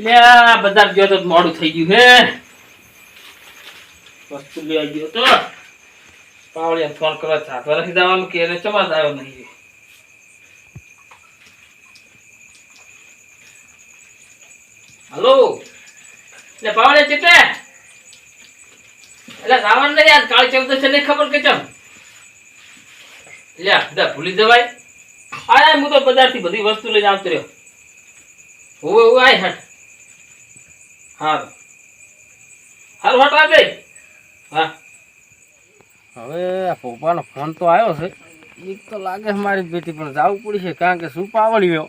લ્યા બધા ગયો તો મોડું થઈ ગયું હે. વસ્તુ લેવા ગયો તો. પાવડિયા ફોન કરવા ચાહતો નથી જવાનું કે એને ચમાસ આવ્યો નહીં. હલો? એટલે પાવડિયા ચેટલે? એટલે જવાનું નહીં આજ કાળ ચૌદશ છે નહીં ખબર કે ચમ? લ્યા બધા ભૂલી જવાય. આય, હું તો બજારથી બધી વસ્તુ લઈને આવતો રહ્યો. હોવે હોવે, આય, હટ. હારું હારું હા. હવે આ પપ્પાનો ફોન તો આવ્યો છે. એક તો લાગે મારી બેટી પણ જવું પડશે કારણ કે શું પાવડ્યો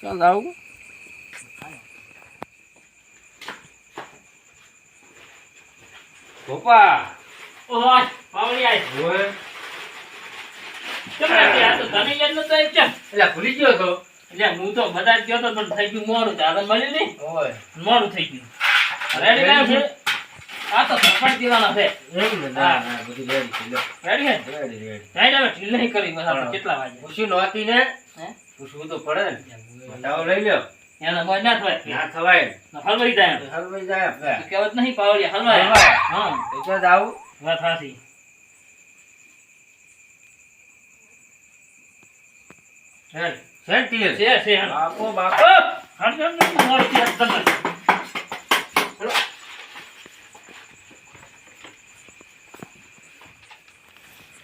ક્યાં જવું? પપ્પા ઓય પાવડી ઓય આ તો નતો એટલે ભૂલી ગયો તો. એટલે હું તો બજાર ગયો તો પણ થઈ ગયું મોડું. ચાલે મળી નહીં? ઓય મોડું થઈ ગયું. રેડી લાવ છે આ તો સફળ દેવાના છે. એમ ને ના ના રેડી છે રેડી હે રેડી રેડી રાઈટ હવે ઢીલ નહીં કરી બસ આપણે કેટલા વાગે? પૂછ્યું નહોતી ને પૂછવું તો પડે ને. બતાવો લઈ લ્યો. એના મોય ના થવાય. ના થવાય. હલવાઈ જાય હલવાઈ જાય આપણે કહેવત નહીં પાવડી હલવાય. હા. વાત શેઠ તીર છે છે હા. બાપો બાપો. હટ હટ હટ મોડું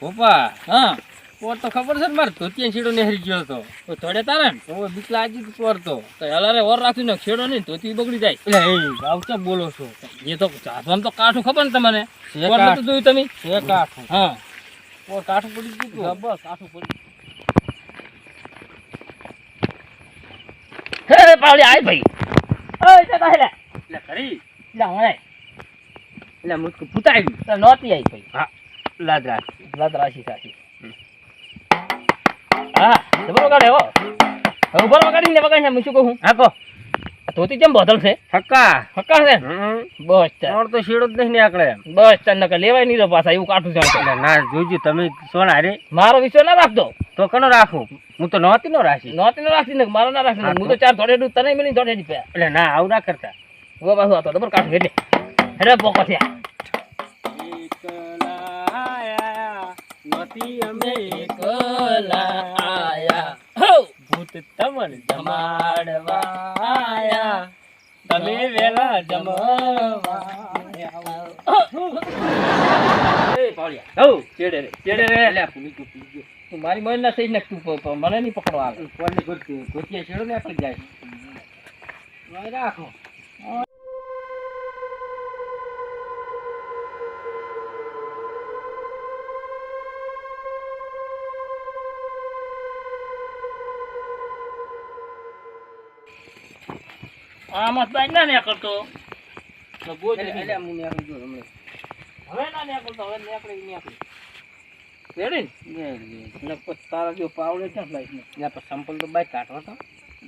પપ્પા હા. પોર તો ખબર છે ને મારે ધોતિયા છેડો નેહરી ગયો હતો. તો થોડે તારે ને? હવે બીક લાગી પોર તો. હલારે ઓર રાખી ને છેડો નહીં ધોતી બગડી જાય. એટલે એ આવ ચા બોલો છો? એ તો ચાસવામાં તો કાઠું ખબર ને તમને? છે નતું જોયું તમે? છે કાઠું. હા. પોર કાઠું પડી ગયું. બસ કાઠું પડી હે પાવડી આય ભાઈ. ઓય તો કાહેલે એટલે ખરી. લા મને લે મુસ્કુ પૂતાઈ તો નોતી આઈ ભાઈ. હા રાખ. લાદ રાશી સાચી હા જબર વગાડે હો. ઉપર વગાડી ને વગાડીને હું શું કહું? હા કહો. ધોતી કેમ બોધલ છે? હક્કા. હક્કા છે? બસ ચાલ. તો શીડો જ નહીં આકડે. બસ ચાલ નકર લેવાય નહીં તો પાછા એવું કાઠું છે ના જોજો તમે સોના રે. મારો વિશ્વાસ ના રાખતો. તો કનો રાખું? હું તો નોતી નો રાખી. નોતી નો રાખી ને મારો ના રાખી હું તો. ચાર થોડે દૂધ તને મિલી થોડે દી પે એટલે ના આવું ના કરતા. વો બાહુ આતો ડબર કાઠું એટલે. હેડે બોકો થયા. નથી અમે હો! ભૂત તમન જમાડવા આયા તમે વેલા જમવા મારી મન ના થઈ નાખતું મને નહીં પકડવા આવે. કોને ગોતી છેડો ને આપણે જાય. રાખો. આમાં તો ના ને કરતો તો બોજ એટલે હું નીકળી ગયો હમણાં. હવે ના ને કરતો હવે નીકળી નીકળી. રેડી? તારા જો પાવડે છે લાઈફ ને સંપલ તો બાઈક કાઢવા તો.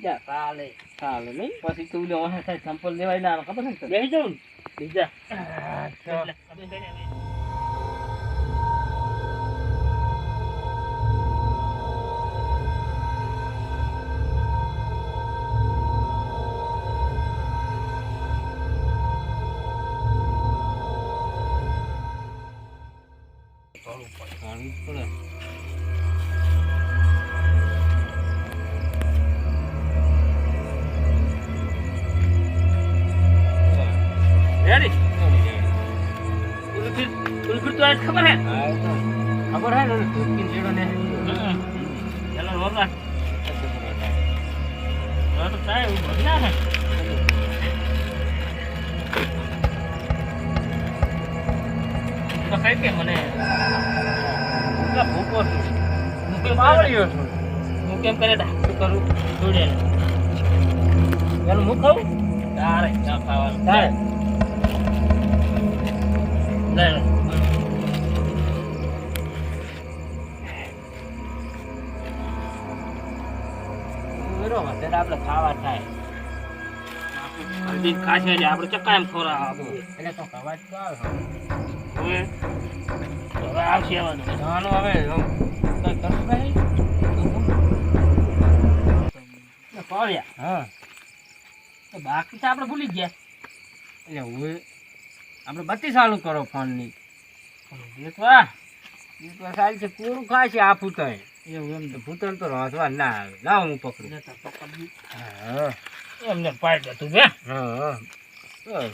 જા. ચાલે. ચાલે નહીં. પછી તું લે ઓહે થાય સંપલ લેવાય ના આવે, ખબર ને? બેસી જાઉં બીજા. તો કઈ કે મને ભૂકો છું. હું કેમ પાવડ્યો છું. હું કેમ કરે? કરું જોડે એનું હું ખાઉં? તારે ચા ખાવાનું. તારે? લે. આપણે ખાવા થાય. આપણે ચક્કા એમ ખોરા એટલે તો ખવા જ આવે. હવે હવે આવશે આવવાનું જવાનું હવે કઈ કરશું હા. તો બાકી તો આપણે ભૂલી ગયા. એટલે હું આપણે બત્તી ચાલુ કરો ફોનની. દેખવા તો સારી છે પૂરું ખાય છે આ એવું એમ તો પૂતણ તો રોંધવા ના આવે. લાવ હું પકડું. જતા પકડવી હા. એમને પાડ તું બે હા હા. બસ.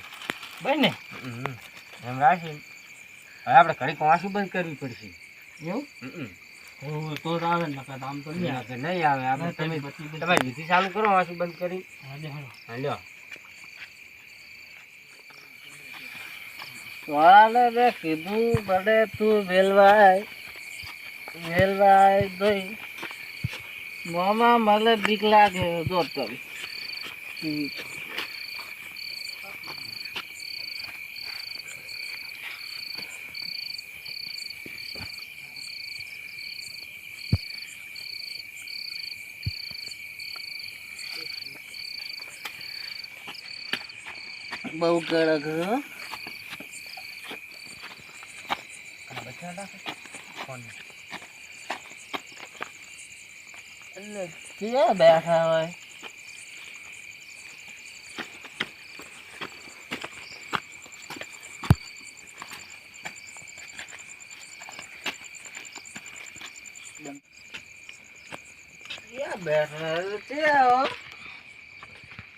ભાઈ ને હમ. એમ રાખી. હવે આપણે ઘડીક વાંસુ બંધ કરવી પડશે. એવું? તો આવે ને આમ તો નહીં આવે. નહીં આવે. આપણે તમે તમારી વિધિ ચાલુ કરો વાંસુ બંધ કરી. હા, દે હાલો. હાલ્યો વાલે રે કીધું બડે તું વેલવાય વેલવાય દઈ. મોમાં મને બીક લાગે જો તરી બહુ કડક હો એટલે ક્યાં બેઠા હોય ક્યાં બેઠા એટલે ક્યાં હો?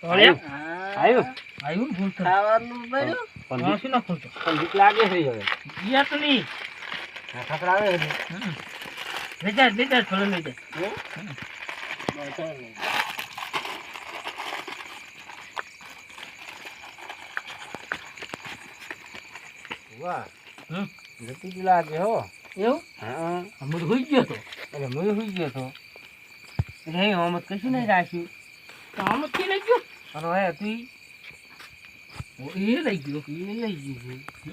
આવ્યું? આવ્યું? ને ભૂલ. ખાવાનું બન્યું હા, શું ના ખોલતો? પણ બીક લાગે છે હવે ગયા તો નહીં. ખખડાવે છે હમ. લઈ જા, લઈ જા, થોડું લઈ જા. વાહ હમ. જતી જ લાગે હો એવું હા હું તો હોઈ ગયો તો એટલે હું હોઈ ગયો તો એટલે અહીં હોમત કશું નહીં રાખ્યું તો અમત કે લઈ ગયો અરે તું એ લઈ ગયો એ લઈ ગયું છે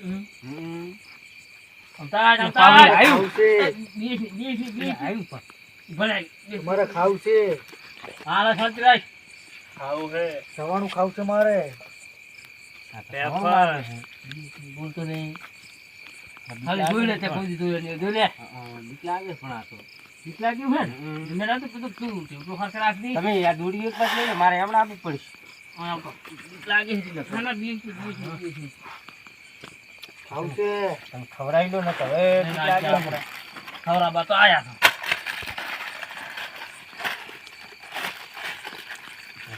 છે. ખાવું છે. સવારનું ખાવું છે મારે છે. બોલતો નહીં ખાલી જોઈ લે છે તે. કોઈ દી જોઈ લે જોઈ લે બીક લાગે પણ આ તો બીક લાગ્યું છે હમ. મેં તું ટેબલું રાખ દી તમે આ દોડી એક બાજુ મારે હમણાં આપવી પડશે ના, ના, ખવડાવી લો ને હવે ના. ખવડાવવા તો આયા.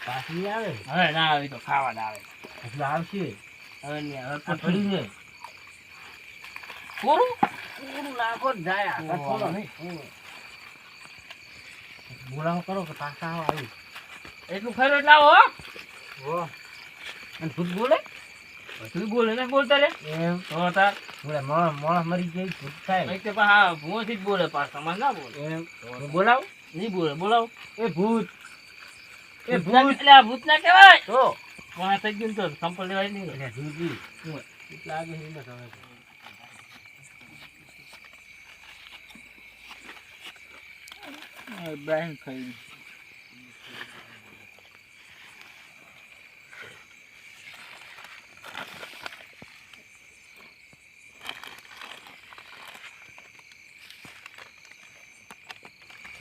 પાછી આવે હવે ના આવી તો ખાવા આવે એટલે આવશે હવે નહીં આવે આ તો પડી છે નાખો જાય થોડો કરો કે પાછા આવો એટલું ખરું એટલે આવો અને ભૂત બોલે? ભૂત બોલે ને બોલતા રે એમ. તો તાર બોલે માણસ માણસ મરી જાય ભૂત થાય. નહીં તો હા ભૂંથી જ બોલે પાસ તમારે ના બોલે? એમ. હું બોલાવ? નહીં. બોલે બોલાવ. એ ભૂત. એ ભૂત. એટલે આ ભૂત ના કહેવાય. તો. કોણ થઈ ગયું તો સંપલ લેવાય નહીં. એટલે જીજી બીક આગળ નહીં તમે બેન ખાઈ.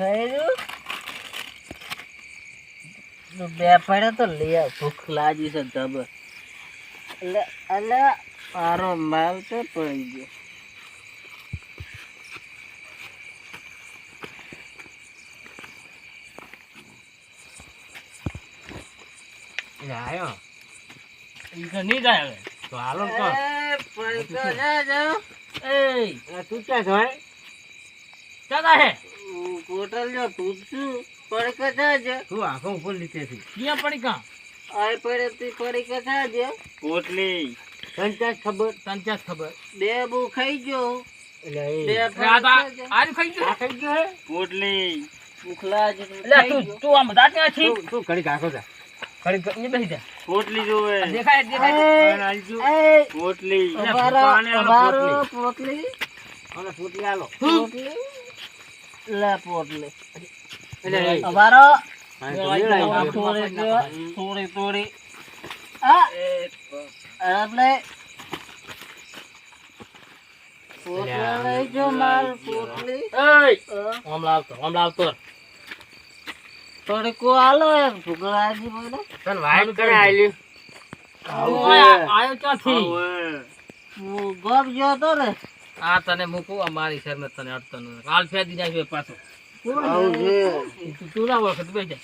થયેલું બે પડે તો લઈ ભૂખ લાગી છે જબર. એટલે એટલે મારો માલ તો પડી ગયો. એટલે તો નહીં જાય તો હાલો તો એ તું ક્યાં જાય? ચાલા હે હોટલ જો તું શું પડી કે તું આખો ઉપર લીધેથી ક્યાં પડી કાં આય પડે તી પડી કે થાજે પોટલી કંચાસ ખબર? તને ખબર? બે બુ ખાઈ ગયો. બે એટલે આ તો આ- આર્યું ખાઈ ગયું? ખાઈ ગયો હે? પોટલી જ તું તું આમ દાંત ના તું કડી કાકો જા. ઘડી ઘડી જા. પોટલી જોવે. દેખાય દેખાય. એ પોટલી એટલે અમારો ભૂખવાને આલો પોટલી. પોટલી. આલો. પોટલી. લે અમારો થોડી થોડી આપણે લાવતો તડકો આલો એમ ભૂગળાજી મને તને વાઈટ કરે આયલી આયો ક્યાંથી? હું ગયો તો ને આ તને મૂકું આ મારી શરમે તને અડતો નથી કાલ ફેદી નાખ્યો એ પાછો. તું- તું ના ઓળખે તું બેસી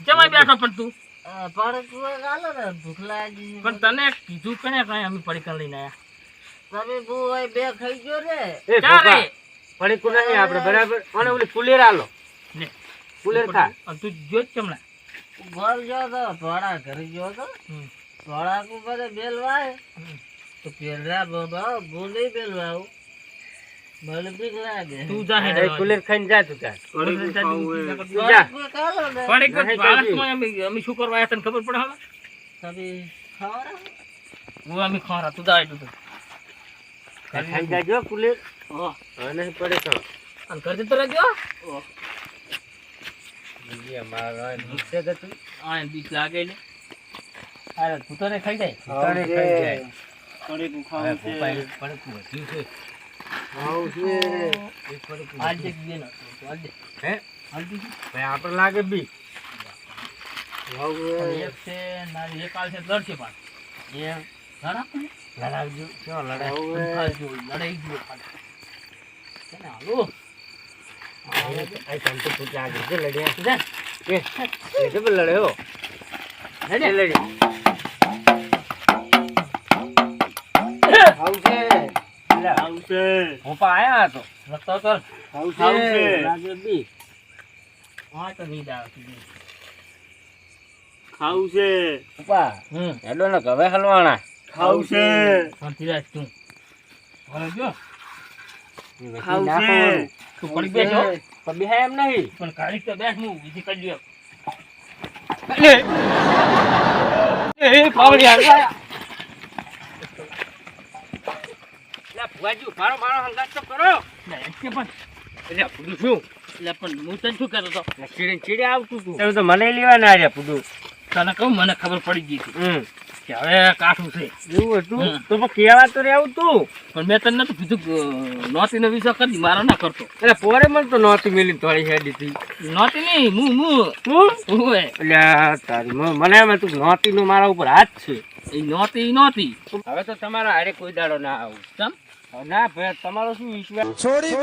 જમાઈ બેઠો પણ તું? આ તડકો આલો ને ભૂખલાજી પણ તને કીધું કને કઈ અમે પડીકા લઈને આયા? તમે બહુ હોય બે ખાઈ ગયો ને. એ ક્યારે નહીં આપણે બરાબર? અને ઓલી કુલેર આલો લે. ફુલેર ખા અને તું જો જ ચમડા ઘર ગયો તો ધોળા ઘરે ગયો તો. ધોળા કુ બધે બેલવાય. તો પેલા બાબા બોલી બેલવાવું મને બીક લાગે. તું જા હેડ કુલેર ખાઈને જા તું જા. તડકો ખાલો ને પડી નહીં, ભારતમાં અમે અમે શું કરવા આવ્યા તને ખબર પડે હવે? તમે ખાવા હું અમે ખોરા તું જા હેડ ખાઈ જાજો કુલેર. ઓહ હવે પડે તો. અને ઘર જતો રહેજો. બીજી અમારા નીચે ગતું આ બીક લાગે ને. અરે તું તને ખાઈ જાય. તને ખાઈ જાય. તડકું ખાવું છે. પડકું વધ્યું છે. ખાવું છે. એક પડકું આજ એક બે ના આજ હે? આજ ભાઈ આપણે લાગે બી. અને એક છે નાની એક આલ છે લડશે પાછ. એ લડા લડાવજો. ક્યાં લડાય? જો લડાઈ ગયો પાછો. તને હાલો? આ સંતો પૂછે આગળ. જે. લડ્યા. લડ્યા. ખાવું છે લે, હું પા આયા હતો. લખતો તો આવશે. છે લાગે હા તો નહીં દાવ તું ખાવું પપ્પા હમ. એડો ને હવે હલવાણા ખાવશે. છે શાંતિ રાખ તું. હવે જો. ખાવશે. તું પડી બેસો પણ બે એમ નહીં. પણ કાળી તો બેસ હું બીજી કરી લ્યો. એ પાવડી આવ્યા મારો મારો હંગાત તો કરો. લે પણ એટલે પુડું શું? એટલે પણ હું તને શું કહેતો હતો? ચીડે ચીડે આવતું તું. તમે તો મને લેવા ના રહ્યા પુડું તને કહું મને ખબર પડી ગઈ હતી કે હવે કાઠું છે. એવું હતું? તો પણ તો રહેવું તું? પણ મેં તને તો કીધું નોતીનો વિશ્વાસ કરી મારો ના કરતો. એટલે પોરે મને તો નોતી મેલી થોડી હેડી હતી. નોતી નહીં હું તું હું? હું એટલે તારી મને એમ હતું નોતી નો મારા ઉપર હાથ છે. એ નોતી નોતી. હવે તો તમારા હારે કોઈ દાડો ના આવું. ચમ? ના ભાઈ તમારો શું ઈશ્વર? છોડી